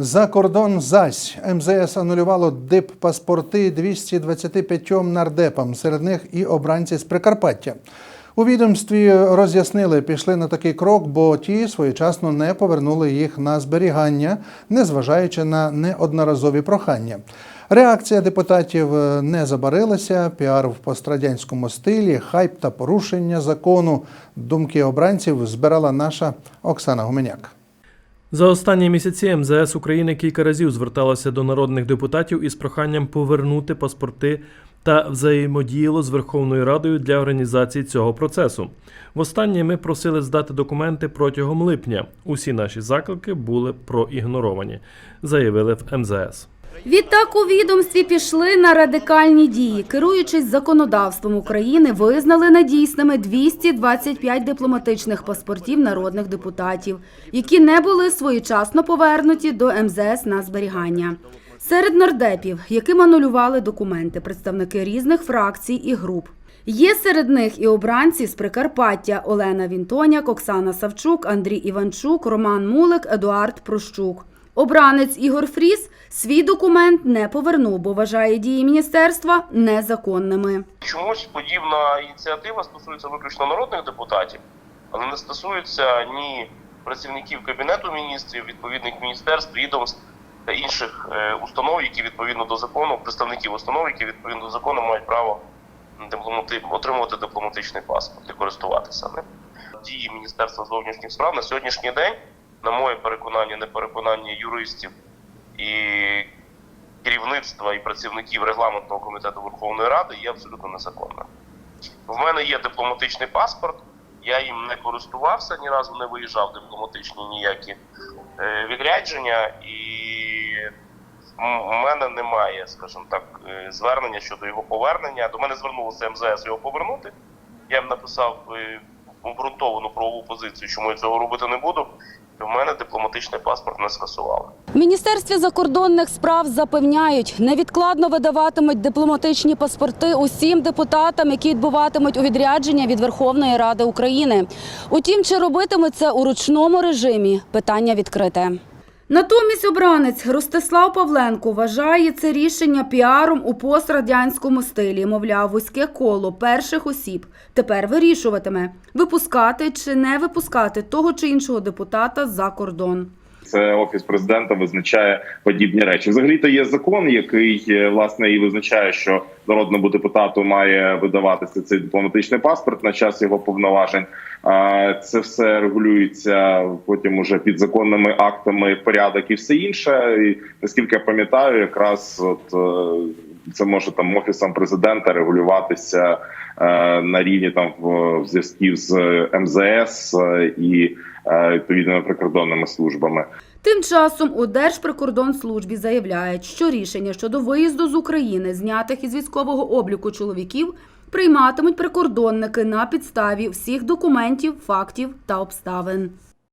За кордон зась МЗС анулювало дип-паспорти 225 нардепам, серед них і обранці з Прикарпаття. У відомстві роз'яснили, пішли на такий крок, бо ті своєчасно не повернули їх на зберігання, незважаючи на неодноразові прохання. Реакція депутатів е, не забарилася, піар в пострадянському стилі, хайп та порушення закону. Думки обранців збирала наша Оксана Гуменяк. За останні місяці МЗС України кілька разів зверталося до народних депутатів із проханням повернути паспорти та взаємодіяло з Верховною Радою для організації цього процесу. Востаннє ми просили здати документи протягом липня. Усі наші заклики були проігноровані, заявили в МЗС. Відтак у відомстві пішли на радикальні дії. Керуючись законодавством України, визнали недійсними 225 дипломатичних паспортів народних депутатів, які не були своєчасно повернуті до МЗС на зберігання. Серед нардепів, яким анулювали документи, представники різних фракцій і груп. Є серед них і обранці з Прикарпаття Олена Вінтоняк, Оксана Савчук, Андрій Іванчук, Роман Мулик, Едуард Прощук. Обранець Ігор Фріс свій документ не повернув, бо вважає дії міністерства незаконними. Чомусь подібна ініціатива стосується виключно народних депутатів, але не стосується ні працівників кабінету міністрів, відповідних міністерств, відомств та інших е, установ, які відповідно до закону, представників установ, які відповідно до закону мають право дипломати... отримувати дипломатичний паспорт і користуватися ним. Дії Міністерства зовнішніх справ на сьогоднішній день, на моє переконання, не переконання юристів і керівництва і працівників регламентного комітету Верховної Ради є абсолютно незаконним. В мене є дипломатичний паспорт, я їм не користувався, ні разу не виїжджав дипломатичні ніякі е, відрядження, і у мене немає, скажімо так, е, звернення щодо його повернення. До мене звернулося МЗС його повернути. Я їм написав е, обґрунтовану правову позицію, чому я цього робити не буду. В мене дипломатичний паспорт не скасували. Міністерстві закордонних справ запевняють, невідкладно видаватимуть дипломатичні паспорти усім депутатам, які відбуватимуть у відрядження від Верховної Ради України. Утім, чи робитимуть це у ручному режимі? Питання відкрите. Натомість обранець Ростислав Павленко вважає це рішення піаром у пострадянському стилі. Мовляв, вузьке коло перших осіб тепер вирішуватиме, випускати чи не випускати того чи іншого депутата за кордон. Це офіс президента визначає подібні речі. Взагалі то є закон, який е, власне і визначає, що народному депутату має видаватися цей дипломатичний паспорт на час його повноважень. А це все регулюється потім уже підзаконними актами, порядок і все інше. І наскільки я пам'ятаю, якраз от е, це може там офісом президента регулюватися е, на рівні там в зв'язків з МЗС е, і е, відповідними прикордонними службами. Тим часом у Держприкордонслужбі заявляють, що рішення щодо виїзду з України, знятих із військового обліку чоловіків, прийматимуть прикордонники на підставі всіх документів, фактів та обставин.